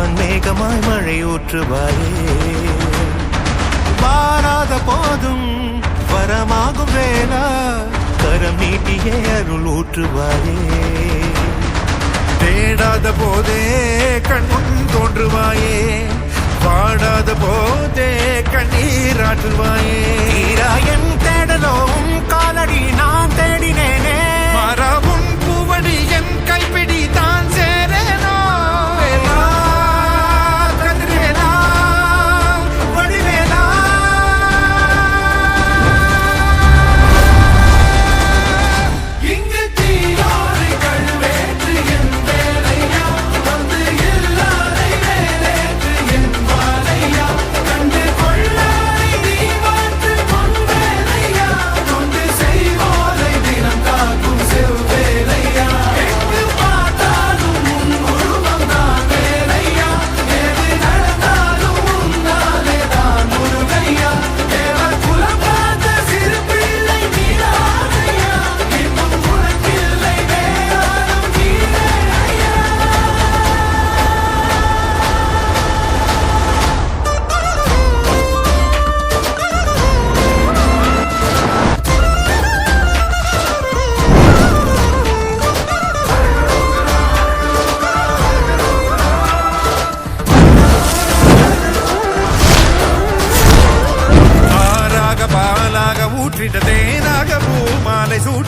வான் மேகமாய் மழை ஊற்றுவாரே வாராத போதும் வரமாகும் வேளா கரம் நீட்டியே அருள் ஊற்றுவாரே தேடாத போதே கண்முன் தோன்றுவாயே. பாடாத போதே கண்ணீராற்றுவாயே தீராயன் தேடலோம் காலடி நான்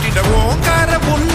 கட்டிட ஓங்கார புல்